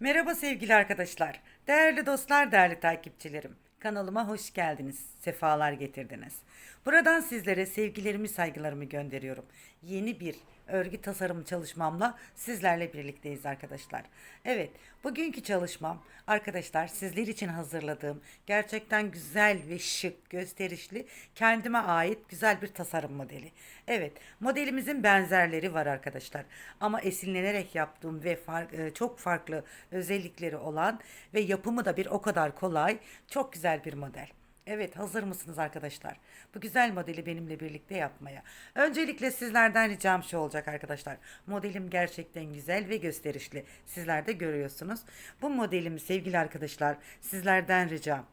Merhaba sevgili arkadaşlar, değerli dostlar, değerli takipçilerim. Kanalıma hoş geldiniz, sefalar getirdiniz. Buradan sizlere sevgilerimi, saygılarımı gönderiyorum. Yeni bir örgü tasarım çalışmamla sizlerle birlikteyiz arkadaşlar. Evet, bugünkü çalışmam arkadaşlar sizler için hazırladığım gerçekten güzel ve şık, gösterişli, kendime ait güzel bir tasarım modeli. Evet, modelimizin benzerleri var arkadaşlar. Ama esinlenerek yaptığım ve fark, e, çok farklı özellikleri olan ve yapımı da bir o kadar kolay, çok güzel bir model. Evet, hazır mısınız arkadaşlar? Bu güzel modeli benimle birlikte yapmaya. Öncelikle sizlerden ricam şu olacak arkadaşlar. Modelim gerçekten güzel ve gösterişli. Sizler de görüyorsunuz. Bu modelimi sevgili arkadaşlar sizlerden ricam.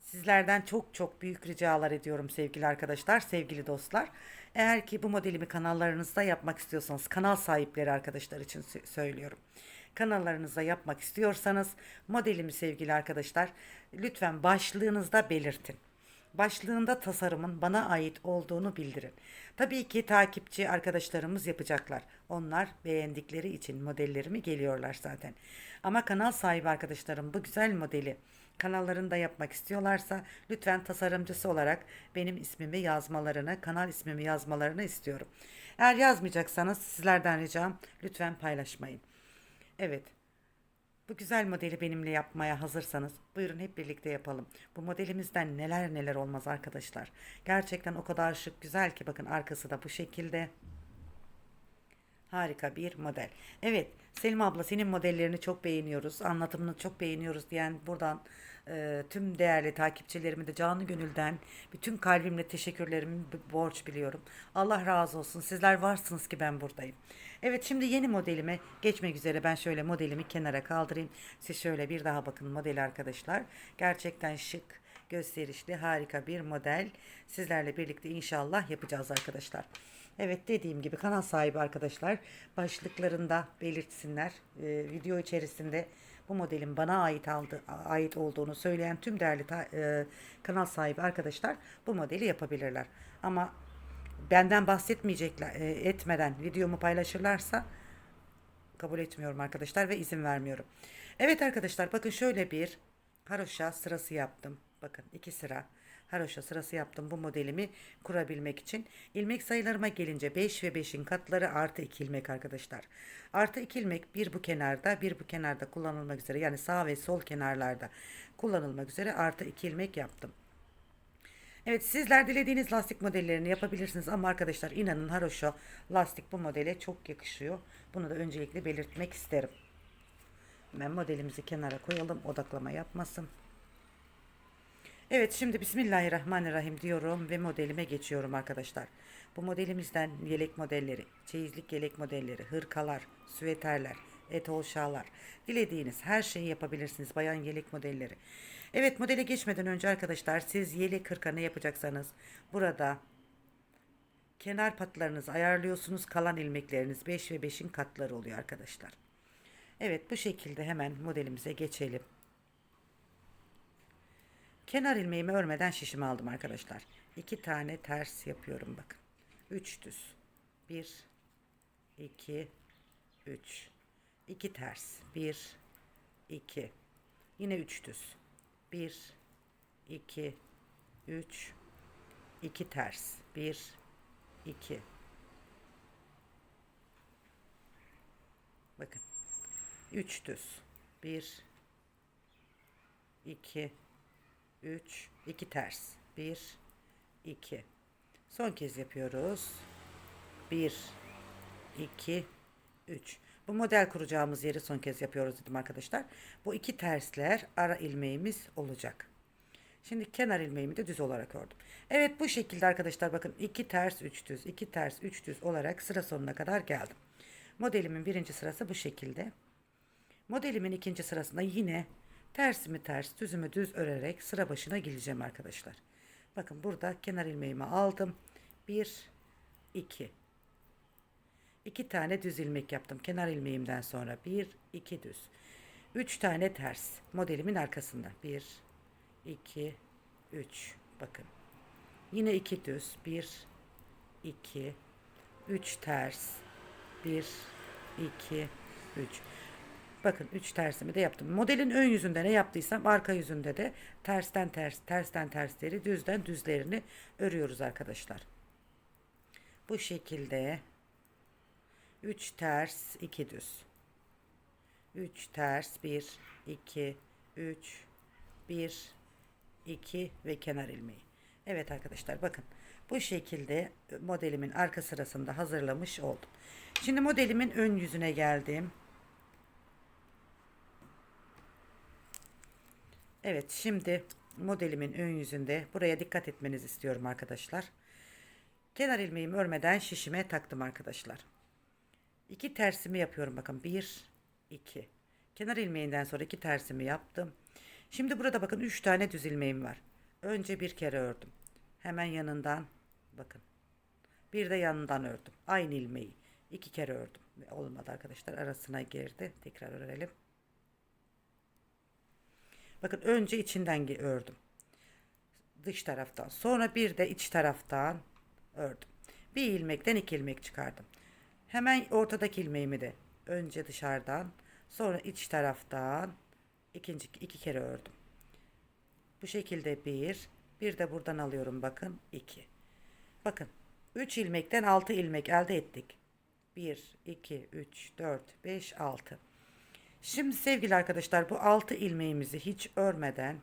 Sizlerden çok çok büyük ricalar ediyorum sevgili arkadaşlar, sevgili dostlar. Eğer ki bu modelimi kanallarınızda yapmak istiyorsanız, kanal sahipleri arkadaşlar için sö- söylüyorum. Kanallarınızda yapmak istiyorsanız modelimi sevgili arkadaşlar lütfen başlığınızda belirtin. Başlığında tasarımın bana ait olduğunu bildirin. Tabii ki takipçi arkadaşlarımız yapacaklar. Onlar beğendikleri için modellerimi geliyorlar zaten. Ama kanal sahibi arkadaşlarım bu güzel modeli kanallarında yapmak istiyorlarsa lütfen tasarımcısı olarak benim ismimi yazmalarını, kanal ismimi yazmalarını istiyorum. Eğer yazmayacaksanız sizlerden ricam lütfen paylaşmayın. Evet. Bu güzel modeli benimle yapmaya hazırsanız buyurun hep birlikte yapalım. Bu modelimizden neler neler olmaz arkadaşlar. Gerçekten o kadar şık güzel ki bakın arkası da bu şekilde. Harika bir model. Evet Selim abla senin modellerini çok beğeniyoruz. Anlatımını çok beğeniyoruz diyen buradan e, tüm değerli takipçilerime de canı gönülden bütün kalbimle teşekkürlerimi borç biliyorum. Allah razı olsun. Sizler varsınız ki ben buradayım. Evet şimdi yeni modelime geçmek üzere ben şöyle modelimi kenara kaldırayım. Siz şöyle bir daha bakın model arkadaşlar. Gerçekten şık, gösterişli, harika bir model. Sizlerle birlikte inşallah yapacağız arkadaşlar. Evet dediğim gibi kanal sahibi arkadaşlar başlıklarında belirtsinler. Ee, video içerisinde bu modelin bana ait aldı, ait olduğunu söyleyen tüm değerli ta- e, kanal sahibi arkadaşlar bu modeli yapabilirler. Ama benden bahsetmeyecekler e, etmeden videomu paylaşırlarsa kabul etmiyorum arkadaşlar ve izin vermiyorum. Evet arkadaşlar bakın şöyle bir haroşa sırası yaptım. Bakın iki sıra haroşa sırası yaptım bu modelimi kurabilmek için. İlmek sayılarıma gelince 5 ve 5'in katları artı 2 ilmek arkadaşlar. Artı 2 ilmek bir bu kenarda bir bu kenarda kullanılmak üzere yani sağ ve sol kenarlarda kullanılmak üzere artı 2 ilmek yaptım. Evet sizler dilediğiniz lastik modellerini yapabilirsiniz ama arkadaşlar inanın haroşa lastik bu modele çok yakışıyor. Bunu da öncelikle belirtmek isterim. Hemen modelimizi kenara koyalım odaklama yapmasın. Evet şimdi Bismillahirrahmanirrahim diyorum ve modelime geçiyorum arkadaşlar. Bu modelimizden yelek modelleri, çeyizlik yelek modelleri, hırkalar, süveterler, etol şallar, dilediğiniz her şeyi yapabilirsiniz bayan yelek modelleri. Evet modele geçmeden önce arkadaşlar siz yelek hırka ne yapacaksanız burada kenar patlarınızı ayarlıyorsunuz. Kalan ilmekleriniz 5 ve 5'in katları oluyor arkadaşlar. Evet bu şekilde hemen modelimize geçelim. Kenar ilmeğimi örmeden şişimi aldım arkadaşlar. İki tane ters yapıyorum bakın. Üç düz. Bir, iki, üç. İki ters. Bir, iki. Yine üç düz. Bir, iki, üç. İki ters. Bir, iki. Bakın. Üç düz. Bir, iki, 3, 2 ters. 1, 2. Son kez yapıyoruz. 1, 2, 3. Bu model kuracağımız yeri son kez yapıyoruz dedim arkadaşlar. Bu iki tersler ara ilmeğimiz olacak. Şimdi kenar ilmeğimi de düz olarak ördüm. Evet bu şekilde arkadaşlar bakın 2 ters 3 düz 2 ters 3 düz olarak sıra sonuna kadar geldim. Modelimin birinci sırası bu şekilde. Modelimin ikinci sırasında yine tersimi ters düzümü düz örerek sıra başına geleceğim arkadaşlar. Bakın burada kenar ilmeğimi aldım. 1 2 2 tane düz ilmek yaptım. Kenar ilmeğimden sonra 1 2 düz. 3 tane ters modelimin arkasında. 1 2 3 bakın. Yine 2 düz. 1 2 3 ters 1 2 3 Bakın 3 tersimi de yaptım. Modelin ön yüzünde ne yaptıysam arka yüzünde de tersten ters, tersten tersleri, düzden düzlerini örüyoruz arkadaşlar. Bu şekilde 3 ters, 2 düz. 3 ters, 1, 2, 3, 1, 2 ve kenar ilmeği. Evet arkadaşlar bakın bu şekilde modelimin arka sırasında hazırlamış oldum. Şimdi modelimin ön yüzüne geldim. Evet şimdi modelimin ön yüzünde buraya dikkat etmenizi istiyorum arkadaşlar. Kenar ilmeğimi örmeden şişime taktım arkadaşlar. İki tersimi yapıyorum bakın. Bir, iki. Kenar ilmeğinden sonra iki tersimi yaptım. Şimdi burada bakın üç tane düz ilmeğim var. Önce bir kere ördüm. Hemen yanından bakın. Bir de yanından ördüm. Aynı ilmeği iki kere ördüm. Olmadı arkadaşlar. Arasına girdi. Tekrar örelim. Bakın önce içinden ördüm. Dış taraftan. Sonra bir de iç taraftan ördüm. Bir ilmekten iki ilmek çıkardım. Hemen ortadaki ilmeğimi de önce dışarıdan sonra iç taraftan ikinci iki kere ördüm. Bu şekilde bir, bir de buradan alıyorum bakın iki. Bakın 3 ilmekten 6 ilmek elde ettik. 1, 2, 3, 4, 5, 6. Şimdi sevgili arkadaşlar bu 6 ilmeğimizi hiç örmeden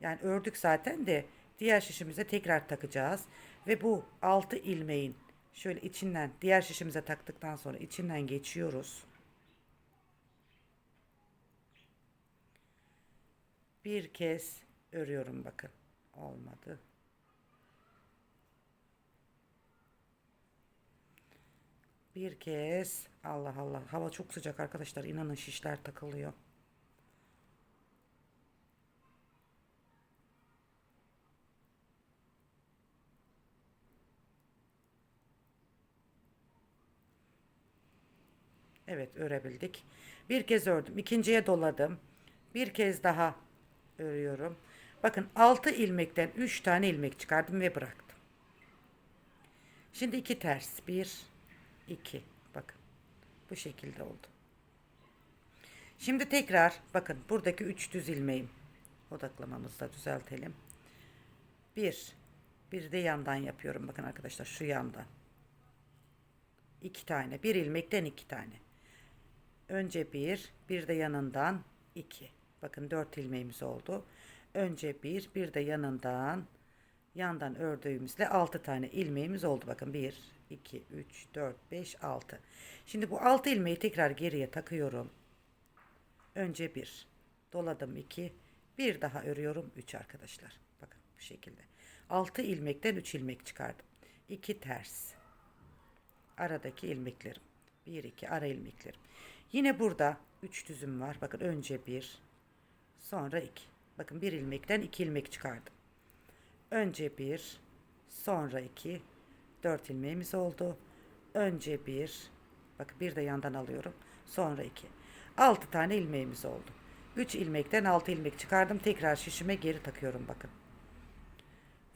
yani ördük zaten de diğer şişimize tekrar takacağız. Ve bu 6 ilmeğin şöyle içinden diğer şişimize taktıktan sonra içinden geçiyoruz. Bir kez örüyorum bakın. Olmadı. Bir kez Allah Allah hava çok sıcak arkadaşlar inanın şişler takılıyor. Evet örebildik. Bir kez ördüm. ikinciye doladım. Bir kez daha örüyorum. Bakın 6 ilmekten 3 tane ilmek çıkardım ve bıraktım. Şimdi iki ters. 1 2 bakın. Bu şekilde oldu. Şimdi tekrar bakın buradaki 3 düz ilmeğim. Odaklamamızı da düzeltelim. 1 bir de yandan yapıyorum bakın arkadaşlar şu yandan. 2 tane. Bir ilmekten 2 tane. Önce bir, bir de yanından iki. Bakın dört ilmeğimiz oldu. Önce bir, bir de yanından yandan ördüğümüzle altı tane ilmeğimiz oldu. Bakın bir, iki, üç, dört, beş, altı. Şimdi bu altı ilmeği tekrar geriye takıyorum. Önce bir, doladım iki, bir daha örüyorum üç arkadaşlar. Bakın bu şekilde. Altı ilmekten üç ilmek çıkardım. İki ters. Aradaki ilmeklerim. Bir, iki ara ilmeklerim. Yine burada 3 düzüm var. Bakın önce 1, sonra 2. Bakın bir ilmekten 2 ilmek çıkardım. Önce 1, sonra 2, 4 ilmeğimiz oldu. Önce 1, bakın bir de yandan alıyorum. Sonra 2. 6 tane ilmeğimiz oldu. 3 ilmekten 6 ilmek çıkardım. Tekrar şişime geri takıyorum bakın.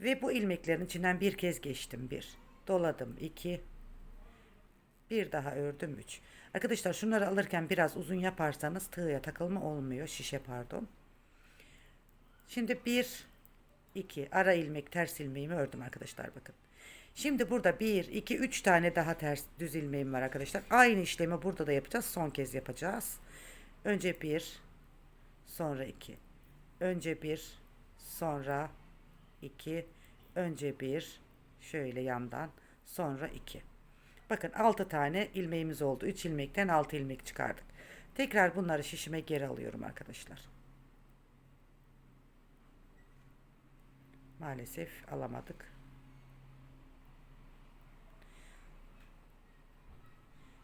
Ve bu ilmeklerin içinden bir kez geçtim. 1. Doladım 2. Bir daha ördüm 3. Arkadaşlar şunları alırken biraz uzun yaparsanız tığya takılma olmuyor. Şişe pardon. Şimdi 1 2 ara ilmek ters ilmeğimi ördüm arkadaşlar bakın. Şimdi burada 1 2 3 tane daha ters düz ilmeğim var arkadaşlar. Aynı işlemi burada da yapacağız. Son kez yapacağız. Önce 1 sonra 2. Önce 1 sonra 2 önce 1 şöyle yandan sonra 2. Bakın 6 tane ilmeğimiz oldu. 3 ilmekten 6 ilmek çıkardık. Tekrar bunları şişime geri alıyorum arkadaşlar. Maalesef alamadık.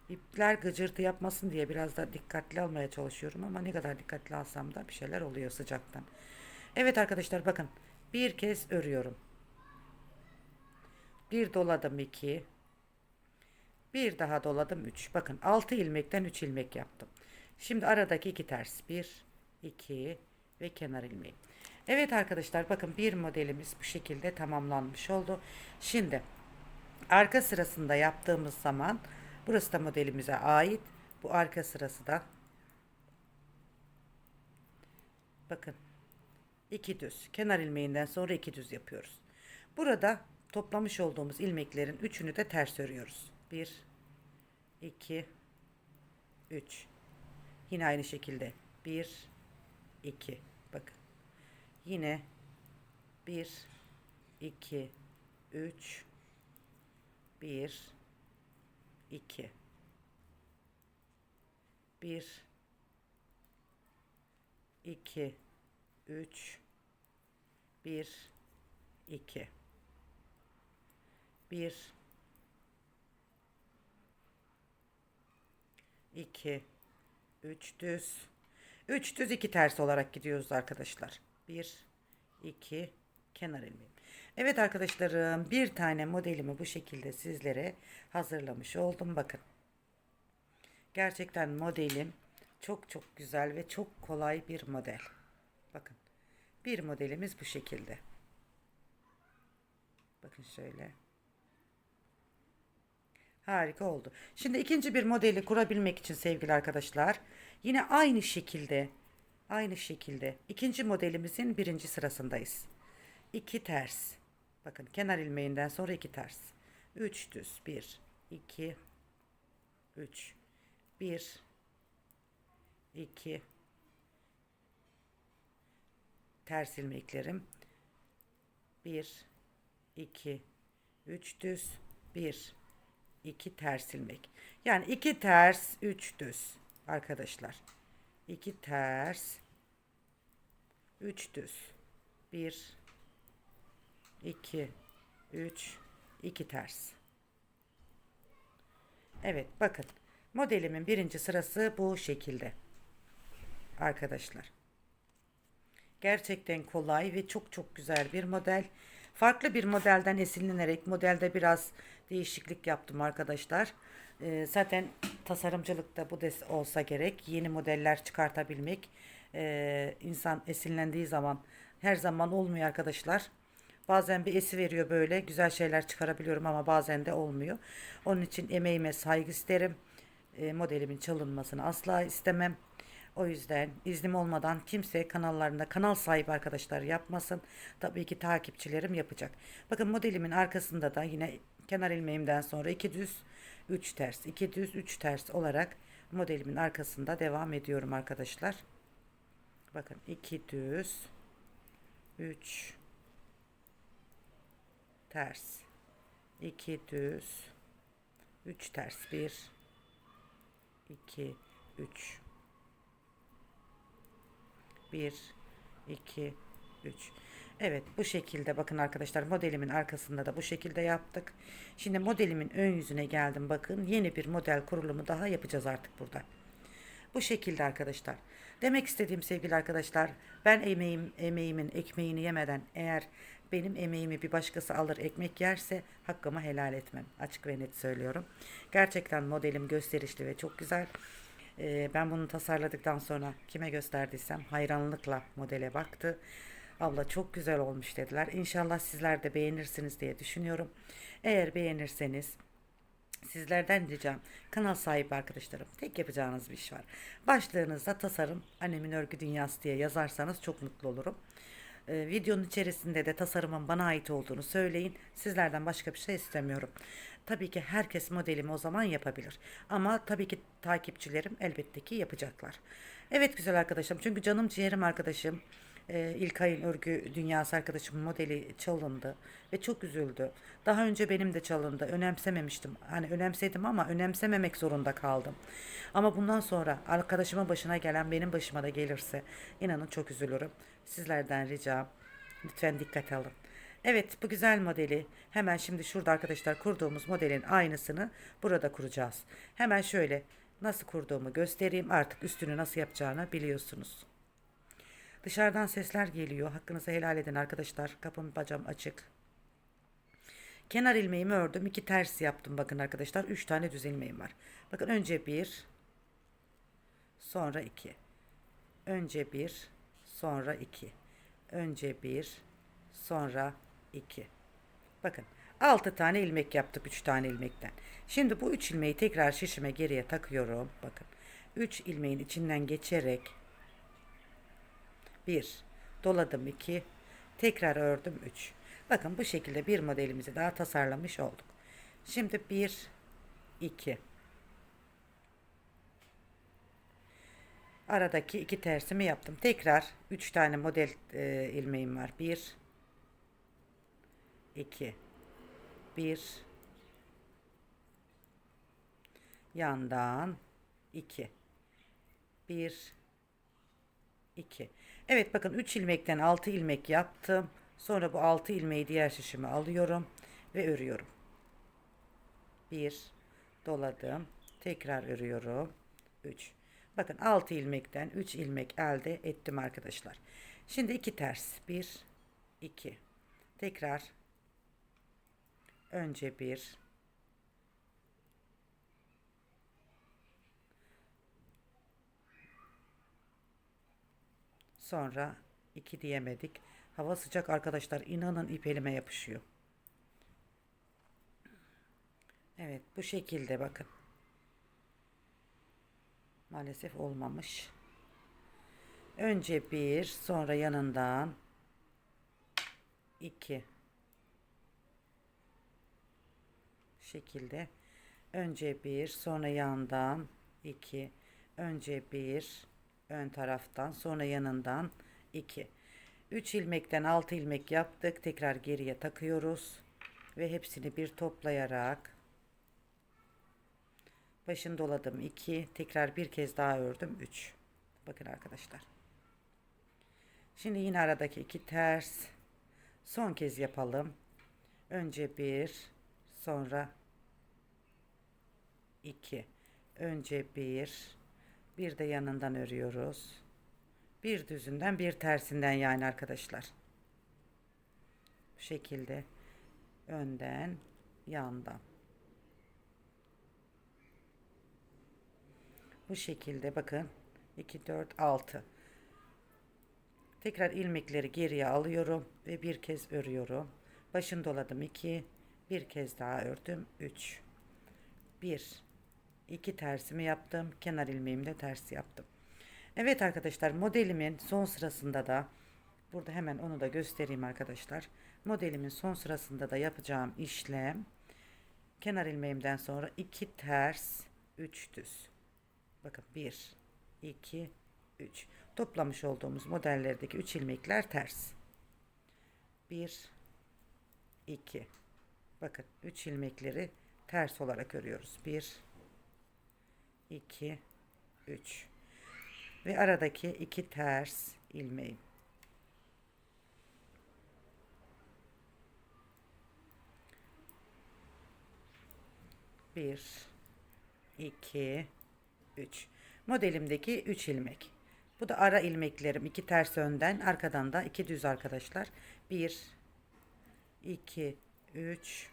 İpler gıcırtı yapmasın diye biraz da dikkatli almaya çalışıyorum ama ne kadar dikkatli alsam da bir şeyler oluyor sıcaktan. Evet arkadaşlar bakın bir kez örüyorum. Bir doladım iki. Bir daha doladım 3. Bakın 6 ilmekten 3 ilmek yaptım. Şimdi aradaki iki ters. 1, 2 ve kenar ilmeği. Evet arkadaşlar bakın bir modelimiz bu şekilde tamamlanmış oldu. Şimdi arka sırasında yaptığımız zaman burası da modelimize ait. Bu arka sırası da Bakın. iki düz. Kenar ilmeğinden sonra iki düz yapıyoruz. Burada toplamış olduğumuz ilmeklerin üçünü de ters örüyoruz. Bir, iki, üç. Yine aynı şekilde. Bir, iki. Bakın. Yine bir, iki, üç, bir, iki, bir, iki, üç, bir, iki, bir, iki, üç düz, üç düz iki ters olarak gidiyoruz arkadaşlar. Bir, iki, kenar ilmeği. Evet arkadaşlarım bir tane modelimi bu şekilde sizlere hazırlamış oldum. Bakın. Gerçekten modelim çok çok güzel ve çok kolay bir model. Bakın. Bir modelimiz bu şekilde. Bakın şöyle. Harika oldu. Şimdi ikinci bir modeli kurabilmek için sevgili arkadaşlar yine aynı şekilde aynı şekilde ikinci modelimizin birinci sırasındayız. İki ters. Bakın kenar ilmeğinden sonra iki ters. Üç düz. Bir, iki, üç. Bir, iki, ters ilmeklerim. Bir, iki, üç düz. Bir, iki ters ilmek. Yani iki ters, üç düz arkadaşlar. İki ters, üç düz. Bir, iki, üç, iki ters. Evet bakın modelimin birinci sırası bu şekilde. Arkadaşlar. Gerçekten kolay ve çok çok güzel bir model. Farklı bir modelden esinlenerek modelde biraz değişiklik yaptım arkadaşlar. Ee, zaten tasarımcılıkta bu des olsa gerek. Yeni modeller çıkartabilmek e, insan esinlendiği zaman her zaman olmuyor arkadaşlar. Bazen bir esi veriyor böyle güzel şeyler çıkarabiliyorum ama bazen de olmuyor. Onun için emeğime saygı isterim. E, modelimin çalınmasını asla istemem. O yüzden iznim olmadan kimse kanallarında kanal sahibi arkadaşlar yapmasın. Tabii ki takipçilerim yapacak. Bakın modelimin arkasında da yine kenar ilmeğimden sonra iki düz, üç ters, iki düz, üç ters olarak modelimin arkasında devam ediyorum arkadaşlar. Bakın iki düz, üç ters, iki düz, üç ters, bir, iki, üç. 1 2 3 Evet bu şekilde bakın arkadaşlar modelimin arkasında da bu şekilde yaptık. Şimdi modelimin ön yüzüne geldim bakın yeni bir model kurulumu daha yapacağız artık burada. Bu şekilde arkadaşlar. Demek istediğim sevgili arkadaşlar ben emeğim emeğimin ekmeğini yemeden eğer benim emeğimi bir başkası alır ekmek yerse hakkımı helal etmem. Açık ve net söylüyorum. Gerçekten modelim gösterişli ve çok güzel. Ee, ben bunu tasarladıktan sonra kime gösterdiysem hayranlıkla modele baktı. Abla çok güzel olmuş dediler. İnşallah sizler de beğenirsiniz diye düşünüyorum. Eğer beğenirseniz sizlerden ricam kanal sahibi arkadaşlarım tek yapacağınız bir iş var. Başlığınızda tasarım annemin örgü dünyası diye yazarsanız çok mutlu olurum. Ee, videonun içerisinde de tasarımın bana ait olduğunu söyleyin. Sizlerden başka bir şey istemiyorum. Tabii ki herkes modelimi o zaman yapabilir. Ama tabii ki takipçilerim elbette ki yapacaklar. Evet güzel arkadaşım. Çünkü canım ciğerim arkadaşım. E, İlkay'ın örgü dünyası arkadaşım modeli çalındı ve çok üzüldü. Daha önce benim de çalındı. Önemsememiştim. Hani önemsedim ama önemsememek zorunda kaldım. Ama bundan sonra arkadaşımın başına gelen benim başıma da gelirse inanın çok üzülürüm. Sizlerden ricam lütfen dikkat alın. Evet bu güzel modeli hemen şimdi şurada arkadaşlar kurduğumuz modelin aynısını burada kuracağız. Hemen şöyle nasıl kurduğumu göstereyim artık üstünü nasıl yapacağını biliyorsunuz. Dışarıdan sesler geliyor. Hakkınızı helal edin arkadaşlar. Kapım bacam açık. Kenar ilmeğimi ördüm. iki ters yaptım bakın arkadaşlar. Üç tane düz ilmeğim var. Bakın önce bir. Sonra iki. Önce bir. Sonra iki. Önce bir. Sonra 2. Bakın 6 tane ilmek yaptık 3 tane ilmekten. Şimdi bu 3 ilmeği tekrar şişime geriye takıyorum. Bakın 3 ilmeğin içinden geçerek 1 doladım 2 tekrar ördüm 3 bakın bu şekilde bir modelimizi daha tasarlamış olduk şimdi 1 2 aradaki iki tersimi yaptım tekrar 3 tane model e, ilmeğim var 1 2 1 yandan 2 1 2 Evet bakın 3 ilmekten 6 ilmek yaptım. Sonra bu 6 ilmeği diğer şişime alıyorum ve örüyorum. 1 doladım. Tekrar örüyorum. 3. Bakın 6 ilmekten 3 ilmek elde ettim arkadaşlar. Şimdi 2 ters. 1 2 Tekrar önce 1 Sonra iki diyemedik. Hava sıcak arkadaşlar. İnanın ip elime yapışıyor. Evet bu şekilde bakın. Maalesef olmamış. Önce bir sonra yanından. İki. Şekilde. Önce bir sonra yandan. İki. Önce bir ön taraftan sonra yanından. 2 3 ilmekten 6 ilmek yaptık. Tekrar geriye takıyoruz. Ve hepsini bir toplayarak başını doladım. 2 tekrar bir kez daha ördüm. 3 bakın arkadaşlar. Şimdi yine aradaki iki ters. Son kez yapalım. Önce bir sonra 2 önce bir bir de yanından örüyoruz. Bir düzünden bir tersinden yani arkadaşlar. Bu şekilde önden yandan. Bu şekilde bakın 2 4 6. Tekrar ilmekleri geriye alıyorum ve bir kez örüyorum. Başını doladım 2, bir kez daha ördüm 3. 1 iki tersimi yaptım. Kenar ilmeğimi de ters yaptım. Evet arkadaşlar modelimin son sırasında da burada hemen onu da göstereyim arkadaşlar. Modelimin son sırasında da yapacağım işlem kenar ilmeğimden sonra iki ters 3 düz. Bakın 1 2 3 toplamış olduğumuz modellerdeki 3 ilmekler ters. 1 2 bakın 3 ilmekleri ters olarak örüyoruz. 1 2 3 ve aradaki iki ters ilmeğim. Bir, iki, üç. Modelimdeki üç ilmek. Bu da ara ilmeklerim. iki ters önden, arkadan da iki düz arkadaşlar. Bir, iki, üç,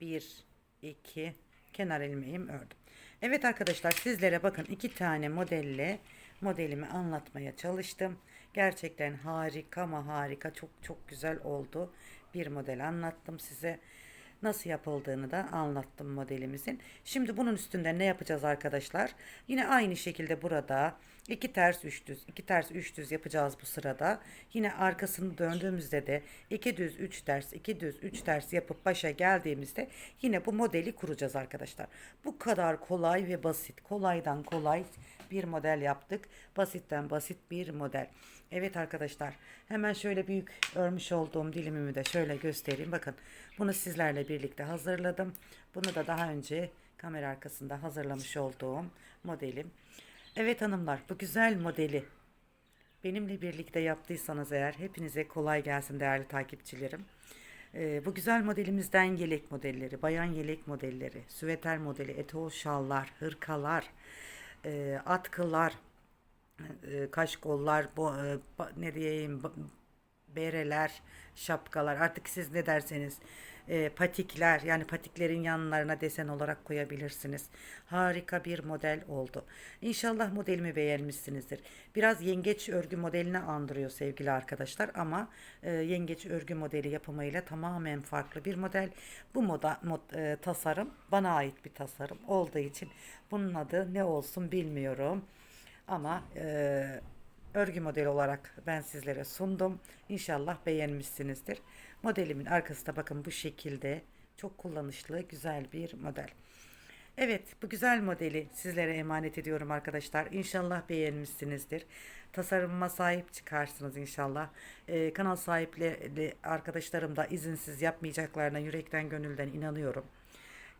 bir, iki, kenar ilmeğim ördüm. Evet arkadaşlar sizlere bakın iki tane modelle modelimi anlatmaya çalıştım. Gerçekten harika ama harika çok çok güzel oldu. Bir model anlattım size. Nasıl yapıldığını da anlattım modelimizin. Şimdi bunun üstünde ne yapacağız arkadaşlar? Yine aynı şekilde burada iki ters üç düz, iki ters üç düz yapacağız bu sırada. Yine arkasını döndüğümüzde de iki düz üç ters, iki düz üç ters yapıp başa geldiğimizde yine bu modeli kuracağız arkadaşlar. Bu kadar kolay ve basit. Kolaydan kolay bir model yaptık. Basitten basit bir model. Evet arkadaşlar hemen şöyle büyük örmüş olduğum dilimimi de şöyle göstereyim. Bakın bunu sizlerle birlikte hazırladım. Bunu da daha önce kamera arkasında hazırlamış olduğum modelim. Evet hanımlar bu güzel modeli benimle birlikte yaptıysanız eğer hepinize kolay gelsin değerli takipçilerim. Ee, bu güzel modelimizden yelek modelleri, bayan yelek modelleri, süveter modeli, etol şallar, hırkalar, e, atkılar, e, kaşkollar, bo, e, ne diyeyim, bereler, şapkalar. Artık siz ne derseniz e, patikler yani patiklerin yanlarına desen olarak koyabilirsiniz. Harika bir model oldu. İnşallah modelimi beğenmişsinizdir. Biraz yengeç örgü modelini andırıyor sevgili arkadaşlar ama e, yengeç örgü modeli yapımıyla tamamen farklı bir model. Bu moda mod, e, tasarım bana ait bir tasarım olduğu için bunun adı ne olsun bilmiyorum. Ama e, örgü modeli olarak ben sizlere sundum. İnşallah beğenmişsinizdir. Modelimin arkası da bakın bu şekilde çok kullanışlı güzel bir model. Evet, bu güzel modeli sizlere emanet ediyorum arkadaşlar. İnşallah beğenmişsinizdir. Tasarımıma sahip çıkarsınız inşallah. Ee, kanal sahipleri arkadaşlarım da izinsiz yapmayacaklarına yürekten gönülden inanıyorum.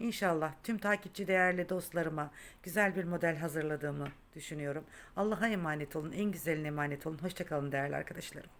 İnşallah tüm takipçi değerli dostlarıma güzel bir model hazırladığımı düşünüyorum. Allah'a emanet olun, en güzeline emanet olun. Hoşçakalın değerli arkadaşlarım.